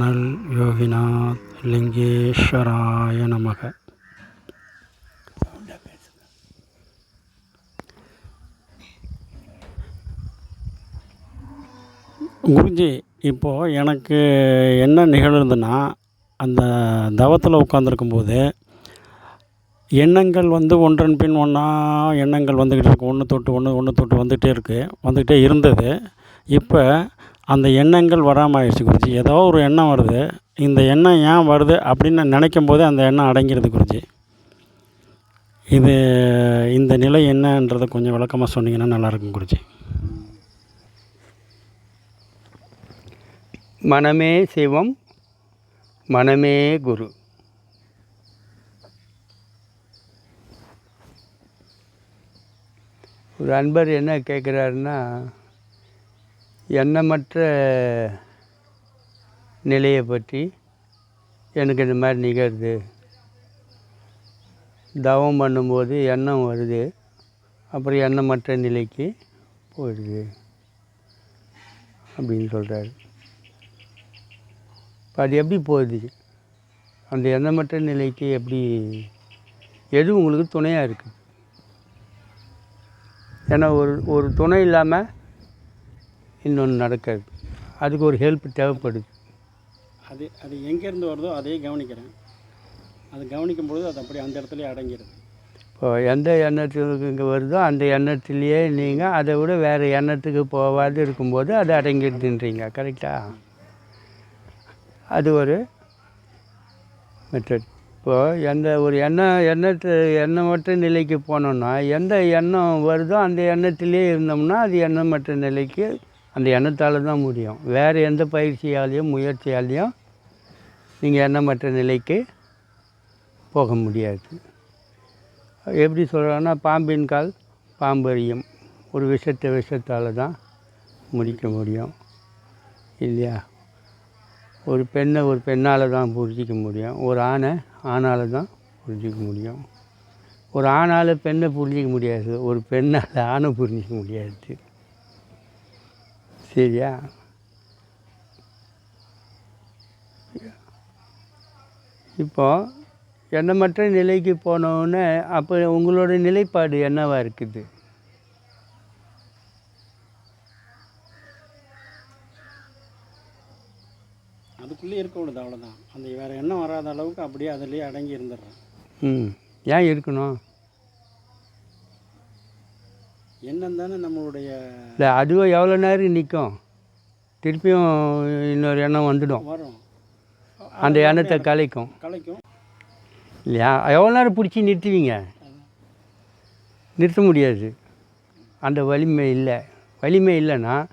கனல் யோகிநாத் லிங்கேஸ்வராய நமக. குருஜி இப்போது எனக்கு என்ன நிகழ்ந்ததுன்னா அந்த தவத்தில் உட்காந்துருக்கும்போது எண்ணங்கள் வந்து ஒன்றன் பின் ஒன்றா எண்ணங்கள் வந்துக்கிட்டு இருக்குது ஒன்று தொட்டு ஒன்று ஒன்று தொட்டு வந்துகிட்டே இருக்குது வந்துக்கிட்டே இருந்தது. இப்போ அந்த எண்ணங்கள் வராமல் ஆயிடுச்சு குருஜி. ஏதோ ஒரு எண்ணம் வருது. இந்த எண்ணம் ஏன் வருது அப்படின்னு நினைக்கும் போதே அந்த எண்ணம் அடங்கிடுது குருஜி. இது இந்த நிலை என்னன்றதை கொஞ்சம் விளக்கமாக சொன்னீங்கன்னா நல்லாயிருக்கும் குருஜி. மனமே சிவம் மனமே குரு. ஒரு அன்பர் என்ன கேட்குறாருன்னா எண்ணமற்ற நிலையை பற்றி எனக்கு இந்த மாதிரி நிகழ்து. தவம் பண்ணும்போது எண்ணம் வருது. அப்புறம் எண்ணமற்ற நிலைக்கு போயிடுது. அப்படின்னு சொல்கிறாரு இப்போ அது எப்படி போகுது? அந்த எண்ணமற்ற நிலைக்கு எப்படி எது உங்களுக்கு துணையாக இருக்குது ஏன்னா ஒரு ஒரு துணை இல்லாமல் இன்னொன்று நடக்காது. அதுக்கு ஒரு ஹெல்ப் தேவைப்படுது. அது அது எங்கேருந்து வருதோ அதே கவனிக்கிறேன். அது கவனிக்கும் பொழுது அது அப்படியே அந்த இடத்துலயே அடங்கிடுது இப்போ எந்த எண்ணத்துக்கு இங்கே வருதோ அந்த எண்ணத்துலேயே நீங்கள் அதை விட வேறு எண்ணத்துக்கு போகாது இருக்கும்போது அது அடங்கிடுதுன்றீங்க. கரெக்டாக அது ஒரு மெத்தட் இப்போது எந்த ஒரு எண்ணம் எண்ணத்தை எண்ணமற்ற நிலைக்கு போனோம்னா எந்த எண்ணம் வருதோ அந்த எண்ணத்திலே இருந்தோம்னா அது எண்ணமற்ற நிலைக்கு அந்த எண்ணத்தால் தான் முடியும். வேறு எந்த பயிற்சியாலையும் முயற்சியாலையும் நீங்கள் எண்ணமற்ற நிலைக்கு போக முடியாது. எப்படி சொல்கிறாங்கன்னா பாம்பின் கால் பாம்பறியும் ஒரு விஷத்தை விஷத்தால் தான் முடிக்க முடியும். இல்லையா? ஒரு பெண்ணை ஒரு பெண்ணால் தான் புரிஞ்சிக்க முடியும். ஒரு ஆணை ஆணால் தான் புரிஞ்சிக்க முடியும். ஒரு ஆணால் பெண்ணை புரிஞ்சிக்க முடியாது. ஒரு பெண்ணால் ஆணை புரிஞ்சிக்க முடியாது. சரியா? இப்போ எண்ணமற்ற நிலைக்கு போனோடனே அப்போ உங்களோட நிலைப்பாடு என்னவா இருக்குது? அதுக்குள்ளே இருக்க விடுது அவ்வளோதான் அந்த வேறு எண்ணம் வராத அளவுக்கு அப்படியே அதிலேயே அடங்கி இருந்துடுறேன். ம். ஏன் இருக்கணும்? எண்ணம் தானே நம்மளுடைய இல்லை அதுவும் எவ்வளோ நேரம் நிற்கும்? திருப்பியும் இன்னொரு எண்ணம் வந்துடும். வரும். அந்த எண்ணத்தை கலைக்கும். கலைக்கும். இல்லையா? எவ்வளோ நேரம் பிடிச்சி நிறுத்துவீங்க? நிறுத்த முடியாது. அந்த வலிமை இல்லை. வலிமை இல்லைன்னா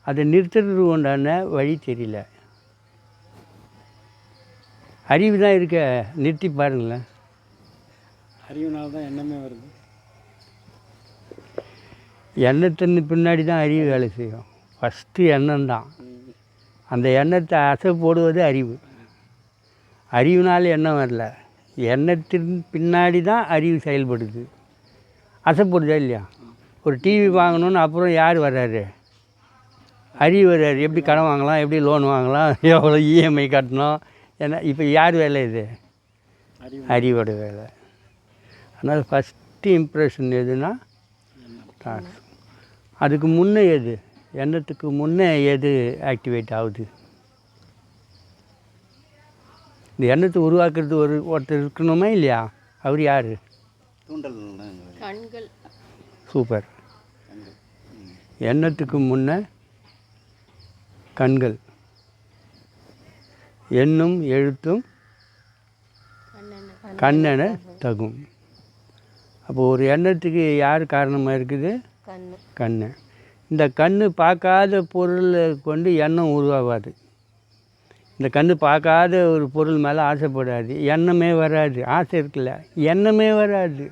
அதை நிறுத்துறது உண்டான வழி தெரியல. அறிவு தான் இருக்க. நிறுத்தி பாருங்களேன். அறிவுனால தான் எண்ணமே வருது. எண்ணத்தின் பின்னாடி தான் அறிவு வேலை செய்யும். ஃபஸ்ட்டு எண்ணம் தான். அந்த எண்ணத்தை அசை போடுவது அறிவு அறிவுனால எண்ணம் வரல. எண்ணத்தின் பின்னாடி தான் அறிவு செயல்படுது. அசைப்படுதா இல்லையா? ஒரு டிவி வாங்கணும்னு அப்புறம் யார் வர்றாரு? அறிவு வர்றாரு. எப்படி கடன் வாங்கலாம்? எப்படி லோன் வாங்கலாம்? எவ்வளோ இஎம்ஐ கட்டணும்? ஏன்னா இப்போ யார் வேலை இது? அறிவு அறிவோட வேலை. அதனால் ஃபஸ்ட்டு இம்ப்ரெஷன் எதுனா தாட்ஸ் அதுக்கு முன்னே எது? எண்ணத்துக்கு முன்னே எது ஆக்டிவேட் ஆகுது? இந்த எண்ணத்தை உருவாக்குறது ஒரு ஒருத்தர் இருக்கணுமா இல்லையா? அவர் யார்? தூண்டல் கண்கள். சூப்பர். எண்ணத்துக்கு முன்னே கண்கள். எண்ணும் எழுத்தும் கண்ணென தகும். அப்போ ஒரு எண்ணத்துக்கு யார் காரணமாக இருக்குது? கண் இந்த கண் பார்க்காத பொருளை கொண்டு எண்ணம் உருவாகாது. இந்த கண் பார்க்காத ஒரு பொருள் மேலே ஆசைப்படாது. எண்ணமே வராது. ஆசை இருக்குல்ல. எண்ணமே வராது.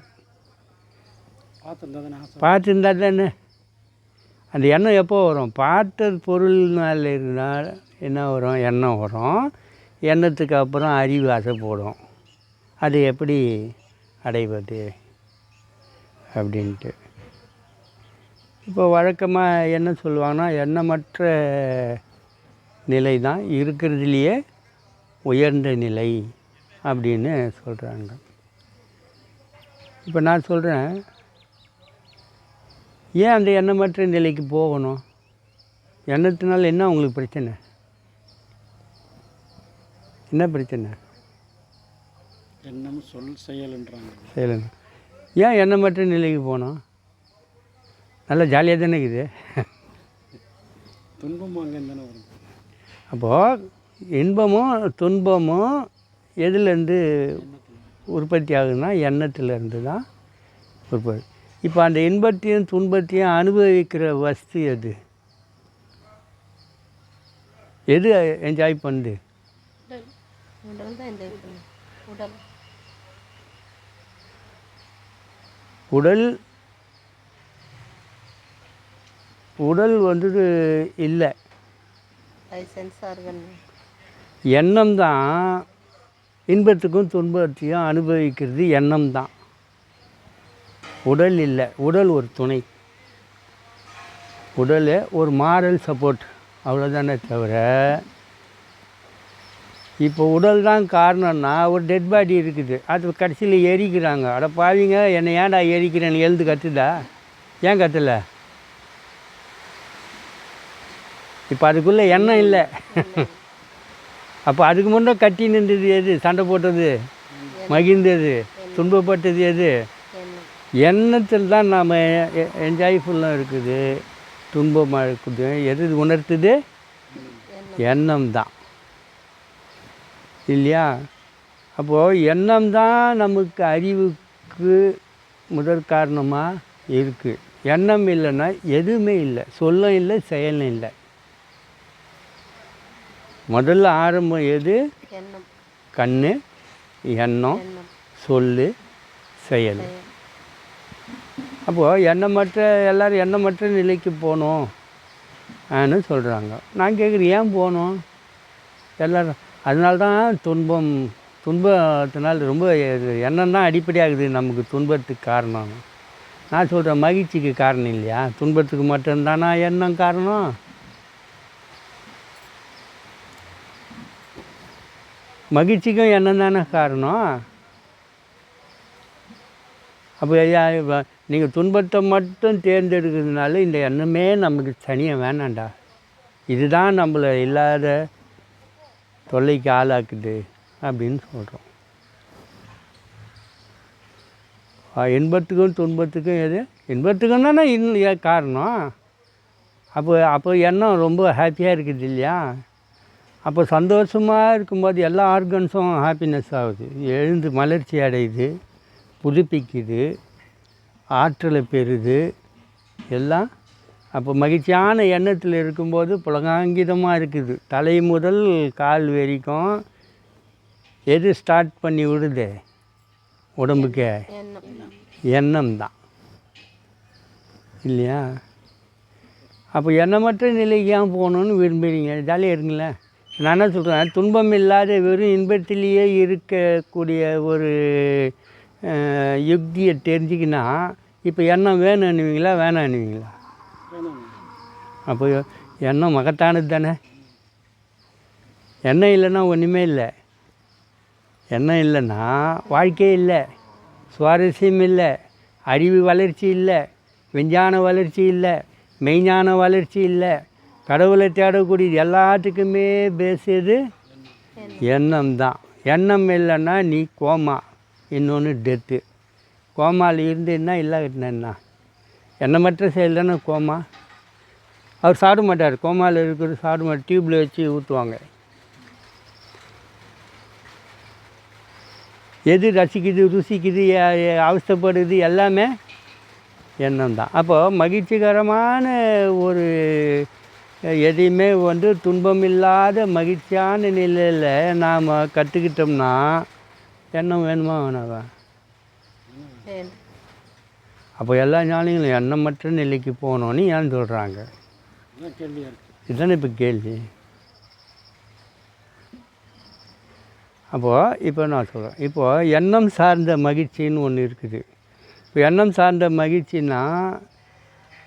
பார்த்துருந்தா தானே ஆசை. பார்த்துருந்தா தானே. அந்த எண்ணம் எப்போ வரும்? பார்த்த பொருள் மேலே இருந்தால் என்ன வரும்? எண்ணம் வரும். எண்ணத்துக்கு அப்புறம் அறிவு ஆசைப்படும். அது எப்படி அடைவது? அப்படின்ட்டு. இப்போ வழக்கமாக என்ன சொல்லுவாங்கன்னா எண்ணமற்ற நிலை தான் இருக்கிறதுலையே உயர்ந்த நிலை அப்படின்னு சொல்கிறாங்க இப்போ நான் சொல்கிறேன் ஏன் அந்த எண்ணமற்ற நிலைக்கு போகணும்? எண்ணத்தினால என்ன உங்களுக்கு பிரச்சனை? என்ன பிரச்சனை? எண்ணம் சொல் செயல்ன்றாங்க சொல்லுங்க ஏன் எண்ணமற்ற நிலைக்கு போகணும்? நல்லா ஜாலியாக தானே இருக்குது. துன்பம் அங்கே தானே வரும். அப்போது இன்பமும் துன்பமும் எதுலேருந்து உற்பத்தி ஆகுதுன்னா எண்ணத்துலேருந்து தான் உற்பத்தி. இப்போ அந்த இன்பத்தையும் துன்பத்தையும் அனுபவிக்கிற வஸ்து எது? எது என்ஜாய் பண்ணுது? உடல் உடல் தான் என்ஜாய் பண்ணும் உடல் உடல் உடல் வந்து இல்லை எண்ணம் தான் இன்பத்துக்கும் துன்பத்தையும் அனுபவிக்கிறது எண்ணம் தான் உடல் இல்லை. உடல் ஒரு துணை. உடல் ஒரு மாரல் சப்போர்ட் அவ்வளோதானே தவிர இப்போ உடல் தான் காரணம்னா ஒரு டெட் பாடி இருக்குது. அது கடைசியில் எரிக்கிறாங்க. அட பாவிங்க என்னை ஏன்டா எரிக்கிறேன்னு எழுந்து கத்துதா? ஏன் கத்தல? இப்போ அதுக்குள்ளே எண்ணம் இல்லை. அப்போ அதுக்கு முன்னே கட்டி நின்றது எது? சண்டை போட்டது மகிழ்ந்தது துன்பப்பட்டது எது? எண்ணத்தில் தான் நாம் என்ஜாய்ஃபுல்லாக இருக்குது. துன்பமாக இருக்குது. எது உணர்த்துது? எண்ணம் தான். இல்லையா? அப்போது எண்ணம் தான் நமக்கு அறிவுக்கு முதற் காரணமாக இருக்குது எண்ணம் இல்லைன்னா எதுவுமே இல்லை. சொல்லும் இல்லை செயலும் இல்லை. முதல்ல ஆரம்பம் எது? கண் எண்ணம் சொல்லு செயல். செயல். அப்போது எண்ணமற்ற எல்லோரும் எண்ணமற்ற நிலைக்கு போகணும் ஆன்னு சொல்கிறாங்க நான் கேட்குறேன் ஏன் போகணும் எல்லோரும் அதனால தான் துன்பம் துன்பத்தினால் ரொம்ப எண்ணம் தான் அடிப்படையாகுது நமக்கு துன்பத்துக்கு காரணம். நான் சொல்கிறேன் மகிழ்ச்சிக்கு காரணம் இல்லையா? துன்பத்துக்கு மட்டும்தானா எண்ணம் காரணம்? மகிழ்ச்சிக்கும் எண்ணம் தானே காரணம்? அப்போ நீங்கள் துன்பத்தை மட்டும் தேர்ந்தெடுக்கிறதுனால இந்த எண்ணமே நமக்கு தனியாக வேணாண்டா. இதுதான் நம்மளை இல்லாத தொல்லைக்கு ஆளாக்குது அப்படின்னு சொல்கிறோம் இன்பத்துக்கும் துன்பத்துக்கும் எது? இன்பத்துக்கும் தானே இன் காரணம். அப்போ அப்போ எண்ணம் ரொம்ப ஹாப்பியாக இருக்குது இல்லையா? அப்போ சந்தோஷமாக இருக்கும்போது எல்லா ஆர்கன்ஸும் ஹாப்பினஸ் ஆகுது. எழுந்து மலர்ச்சி அடையுது புதுப்பிக்குது ஆற்றலை பெறுது எல்லாம். அப்போ மகிழ்ச்சியான எண்ணத்தில் இருக்கும்போது புலகாங்கிதமாக இருக்குது. தலை முதல் கால் வரைக்கும் எது ஸ்டார்ட் பண்ணி விடுது? உடம்புக்கு எண்ணம் தான். இல்லையா? அப்போ எண்ணமற்ற நிலைக்கு ஏன் போகணுன்னு விரும்புகிறீங்க ஜாலியாக இருங்களேன். நான் என்ன சொல்கிறேன் துன்பம் இல்லாத வெறும் இன்பத்திலேயே இருக்கக்கூடிய ஒரு யுக்தியை தெரிஞ்சுக்கினா இப்போ எண்ணம் வேணும் அணுவீங்களா வேணாம் அணுவீங்களா அப்போ எண்ணம் மகத்தானது தானே? எண்ணம் இல்லைன்னா ஒன்றுமே இல்லை. எண்ணம் இல்லைன்னா வாழ்க்கையே இல்லை. சுவாரஸ்யம் இல்லை. அறிவு வளர்ச்சி இல்லை. விஞ்ஞான வளர்ச்சி இல்லை. மெய்ஞான வளர்ச்சி இல்லை. கடவுளை தேடக்கூடியது எல்லாத்துக்குமே பேசியது எண்ணம் தான் எண்ணம் இல்லைன்னா நீ கோமா. இன்னொன்று டெத்து கோமாவில் இருந்தேன்னா இல்லாட்டினா எண்ணமற்ற செயல் தானே கோமா? அவர் சாப்பிட மாட்டார். கோமாவில் இருக்கிற சாப்பிட மாட்டார். டியூப்பில் வச்சு ஊற்றுவாங்க எது ரசிக்குது ருசிக்குது அவஸ்தப்படுது அவஸ்தைப்படுது எல்லாமே எண்ணம் தான் அப்போது மகிழ்ச்சிகரமான ஒரு எதையுமே வந்து துன்பம் இல்லாத மகிழ்ச்சியான நிலையில் நாம் கற்றுக்கிட்டோம்னா எண்ணம் வேணுமா வேணாவா? அப்போ எல்லா ஞானிகளும் எண்ணமற்ற நிலைக்கு போகணுன்னு ஏன் சொல்கிறாங்க இதுதானே இப்போ கேள்வி. அப்போது இப்போ நான் சொல்கிறேன் இப்போது எண்ணம் சார்ந்த மகிழ்ச்சின்னு ஒன்று இருக்குது. இப்போ எண்ணம் சார்ந்த மகிழ்ச்சின்னா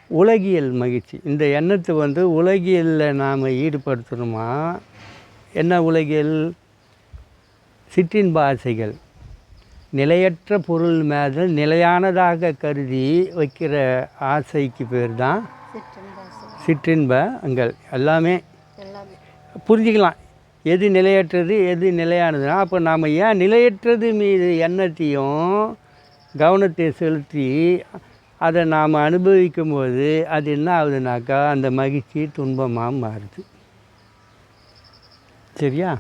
உலகியல் மகிழ்ச்சி. இந்த எண்ணத்தை வந்து உலகியலில் நாம் ஈடுபடுத்தணுமா? என்ன உலகியல்? சிற்றின்ப ஆசைகள் நிலையற்ற பொருள் மேலே நிலையானதாக கருதி வைக்கிற ஆசைக்கு பேர் தான் சிற்றின்பங்கள் எல்லாமே எல்லாமே. புரிஞ்சுக்கலாம். எது நிலையற்றது எது நிலையானதுன்னா அப்போ நாம் ஏன் நிலையற்றது மீது எண்ணத்தையும் கவனத்தை செலுத்தி அதை நாம் அனுபவிக்கும் போது அது என்ன ஆகுதுனாக்கா அந்த மகிழ்ச்சி துன்பமாக மாறுது. சரியா?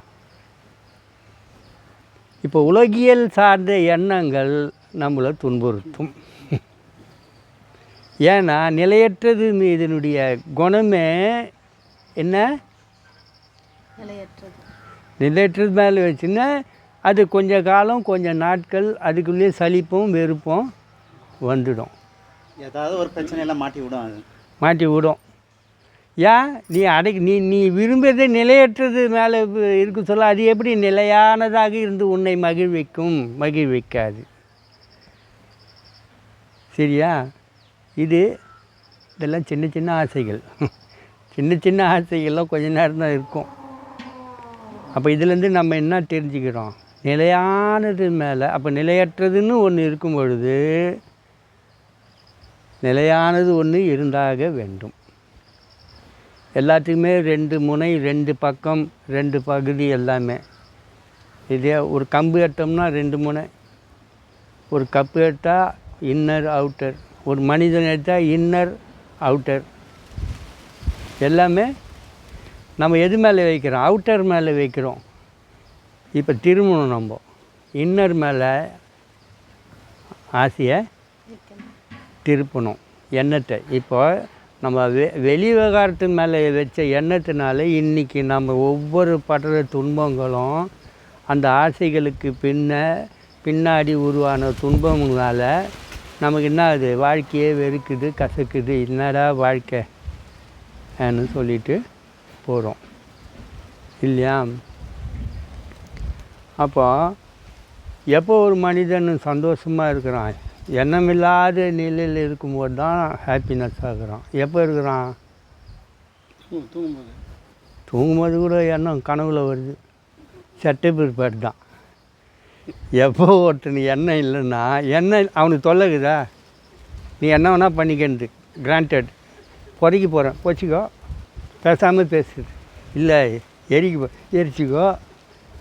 இப்போ உலகியல் சார்ந்த எண்ணங்கள் நம்மளை துன்புறுத்தும். ஏன்னா நிலையற்றது மீதனுடைய குணமே என்ன? நிலையற்றது. நிலையற்றது மேலே வச்சுன்னா அது கொஞ்ச காலம் கொஞ்சம் நாட்கள் அதுக்குள்ளேயே சலிப்பும் வெறுப்பும் வந்துடும். ஏதாவது ஒரு பிரச்சனையெல்லாம் மாட்டி விடும் அது. மாட்டி விடும். ஏன்? நீ அடை நீ நீ விரும்புறதே நிலையற்றது மேலே இருக்கு சொல்ல அது எப்படி நிலையானதாக இருந்து உன்னை மகிழ்விக்கும்? மகிழ்விக்காது. சரியா? இது இதெல்லாம் சின்ன சின்ன ஆசைகள். சின்ன சின்ன ஆசைகள்லாம் கொஞ்ச நேரம் தான் இருக்கும். அப்போ இதுலேருந்து நம்ம என்ன தெரிஞ்சுக்கிறோம்? நிலையானது மேலே அப்போ நிலையற்றதுன்னு ஒன்று இருக்கும் பொழுது நிலையானது ஒன்று இருந்தாக வேண்டும். எல்லாத்துக்குமே ரெண்டு முனை ரெண்டு பக்கம் ரெண்டு பகுதி எல்லாமே. இதே ஒரு கம்பு எடுத்தோம்னா ரெண்டு முனை. ஒரு கப்பு எடுத்தால் இன்னர் அவுட்டர். ஒரு மனிதன் எடுத்தால் இன்னர் அவுட்டர். எல்லாமே நம்ம எது மேலே வைக்கிறோம்? அவுட்டர் மேலே வைக்கிறோம். இப்போ திரும்பணும் நம்ம. இன்னர் மேலே ஆசையை திருப்பணும் எண்ணத்தை இப்போ நம்ம வெ வெளி விவகாரத்து மேலே வச்ச எண்ணத்தினால இன்றைக்கி நம்ம ஒவ்வொரு படுற துன்பங்களும் அந்த ஆசைகளுக்கு பின்ன பின்னாடி உருவான துன்பங்களால் நமக்கு என்ன ஆகுது? வாழ்க்கையே வெறுக்குது கசக்குது. என்னடா வாழ்க்கை? சொல்லிட்டு போகிறோம் இல்லையா? அப்போ எப்போ ஒரு மனிதன் சந்தோஷமாக இருக்கிறான்? எண்ணமில்லாத நிலையில் இருக்கும்போது தான் ஹாப்பினஸ் ஆகுறான். எப்போ இருக்கிறான்? தூங்கும்போது. தூங்கும்போது கூட எண்ணம் கனவுல வருது. சட்டை பிற்பாடு தான். எப்போ ஒருத்தன் எண்ணம் இல்லைன்னா எண்ணெய் அவனுக்கு தொல்லைக்குதா நீ என்ன வேணால் பண்ணிக்கிறது கிராண்டட் புதைக்க போகிறேன் போச்சுக்கோ. பேசாமல் பேசுது இல்லை எரிக்க எரிச்சிக்கோ.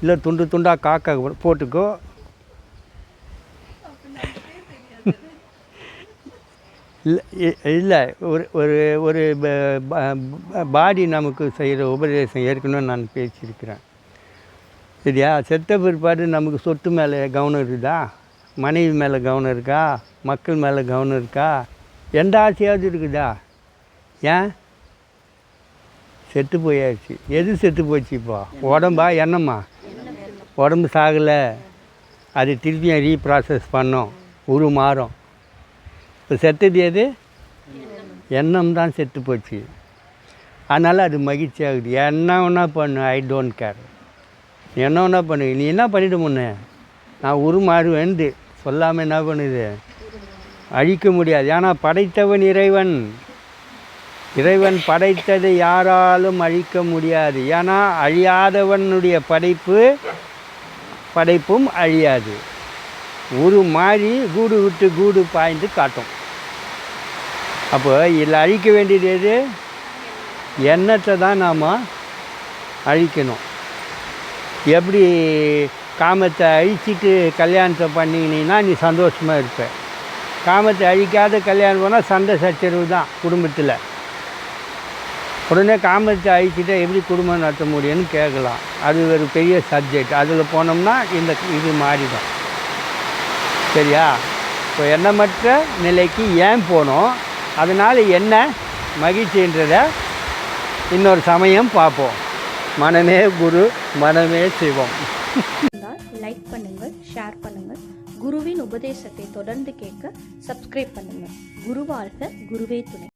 இல்லை துண்டு துண்டாக காக்கா போட்டுக்கோ. இல்லை இ- இல்லை. ஒரு ஒரு ஒரு பாடி நமக்கு செய்கிற உபதேசம் ஏற்கனவே நான் பேசியிருக்கிறேன். சரியா? செத்த பிற்பாடு நமக்கு சொத்து மேலே கவனம் இருக்குதா? மனைவி மேலே கவனம் இருக்கா? மக்கள் மேலே கவனம் இருக்கா? எந்த ஆசையாவது இருக்குதா? ஏன்? செத்து போயாச்சு. எது செத்து போச்சு இப்போ? உடம்பா என்னம்மா? உடம்பு சாகலை. அது திருப்பியும் ரீப்ராசஸ் பண்ணோம். உரு மாறும். இப்போ செத்தது எது? எண்ணம் தான் செத்து போச்சு. அதனால் அது மகிழ்ச்சி ஆகுது. என்ன ஒன்றா பண்ணு ஐ டோன்ட் கேர் என்ன ஒன்றா பண்ணு. நீ என்ன பண்ணிட்டு முன்ன? நான் உருமாறுவேன்து சொல்லாமல் என்ன பண்ணுது? அழிக்க முடியாது. ஏன்னா படைத்தவன் இறைவன். இறைவன் படைத்ததை யாராலும் அழிக்க முடியாது. ஏன்னா அழியாதவனுடைய படைப்பு படைப்பும் அழியாது. ஒரு மாறி கூடு விட்டு கூடு பாய்ந்து காட்டும். அப்போ இதில் அழிக்க வேண்டியது எது? எண்ணத்தை தான் நாம் அழிக்கணும். எப்படி காமத்தை அழிச்சிட்டு கல்யாணத்தை பண்ணிக்கினீங்கன்னா நீ சந்தோஷமாக இருப்ப. காமத்தை அழிக்காத கல்யாணம் பண்ணால் சண்டை சச்சரவு தான் குடும்பத்தில். உடனே காமத்தை அழிச்சிட்டா எப்படி குடும்பம் நடத்த முடியும்னு கேட்கலாம். அது ஒரு பெரிய சப்ஜெக்ட் அதில் போனோம்னா இந்த இது மாறிடும். சரியா? இப்போ எண்ணமற்ற நிலைக்கு ஏன் போனோம்? அதனால் என்ன மகிழ்ச்சின்றதை இன்னொரு சமயம் பார்ப்போம். மனமே குரு மனமே சிவம். லைக் பண்ணுங்கள் ஷேர் பண்ணுங்கள். குருவின் உபதேசத்தை தொடர்ந்து கேட்க சப்ஸ்கிரைப் பண்ணுங்கள். குருவாழ்க குருவே துணை.